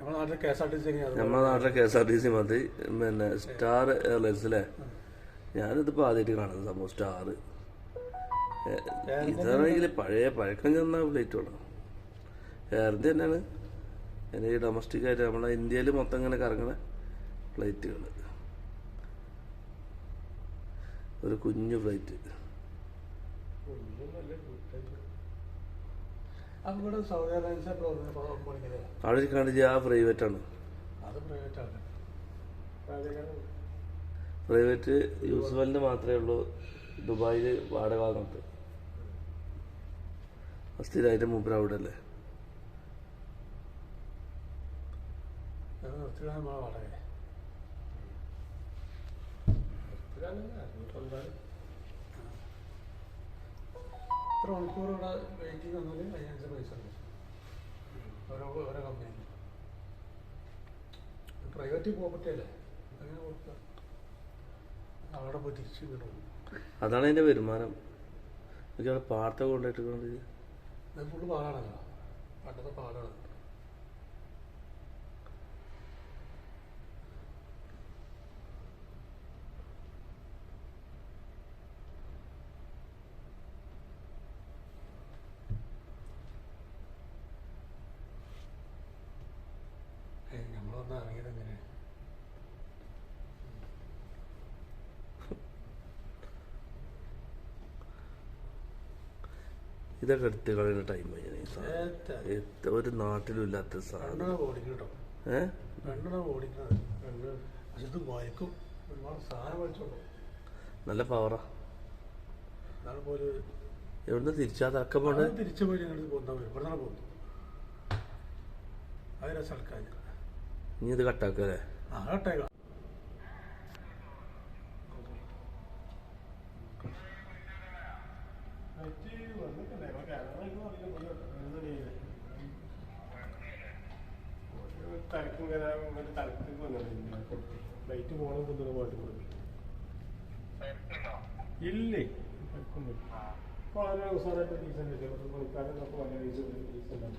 നമ്മുടെ നാട്ടിലെ K S R T C മതി. പിന്നെ സ്റ്റാർ എയർലൈൻസ് അല്ലേ ഞാനിതിപ്പോൾ ആദ്യമായിട്ട് കാണുന്നത് സംഭവം സ്റ്റാർ ഇതാണെങ്കിൽ പഴയ പഴക്കം ചെന്ന ഫ്ലൈറ്റുകളാണ് എയർ ഇന്ത്യ തന്നെയാണ്. എന്റെ ഈ ഡൊമസ്റ്റിക് ആയിട്ട് നമ്മളെ ഇന്ത്യയിൽ മൊത്തം ഇങ്ങനെ കറങ്ങണ ഫ്ലൈറ്റുകൾ ഒരു കുഞ്ഞു ഫ്ലൈറ്റ് അവിടെ കാണിച്ച് ആ പ്രൈവറ്റ് ആണ്. പ്രൈവറ്റ് യൂസ്ഫലിന് മാത്രമേ ഉള്ളൂ. ദുബായിൽ വാടക വാങ്ങുന്നത്. സ്ഥിരമായിട്ട് മൂപ്പര അവിടെ അല്ലേ? ഇത്ര മണിക്കൂർ ഇവിടെ വെയിറ്റിംഗ് ഉണ്ട് ഓരോ ഓരോ കമ്പനി പ്രൈവറ്റ് പ്രോപ്പർട്ടി അല്ലേ? അങ്ങനെ കൊടുക്കുക? അവിടെ പോയി തിരിച്ചു വീടും അതാണ് അതിന്റെ വരുമാനം. എനിക്ക് അവിടെ പാടത്തൊക്കെ കൊണ്ടുപോയിട്ട് കൊണ്ട് ഇത് ഫുള്ള് പാടാണല്ലോ. പണ്ടത്തെ പാടാണ്. നമ്മളൊന്ന് ഇറങ്ങിയത് എങ്ങനെ ഇതൊക്കെ എടുത്ത് കളയുന്ന ടൈം ഏത്ത. ഒരു നാട്ടിലും ഇല്ലാത്ത സാധനം. നല്ല പവറാ എവിടുന്ന് തിരിച്ചാ? തക്കം തിരിച്ചു പോയി ഞങ്ങൾ പോകുന്ന പോകുന്നു അത് രസൽക്കാൻ ഇനി ഇത് ആ കേട്ടേക്കാം ലൈറ്റ് പോകണം കുന്നുന്ന പാട്ട് കൊടുക്കും ഇല്ലേ തിരക്കൊന്നുമില്ല. ഇപ്പൊ വളരെ അവസാനമായിട്ട് ഡീസന്റ് ഒരു പണിക്കാരനൊക്കെ വളരെ ഡീസന്റ് ഡീസന്റ് ആണ്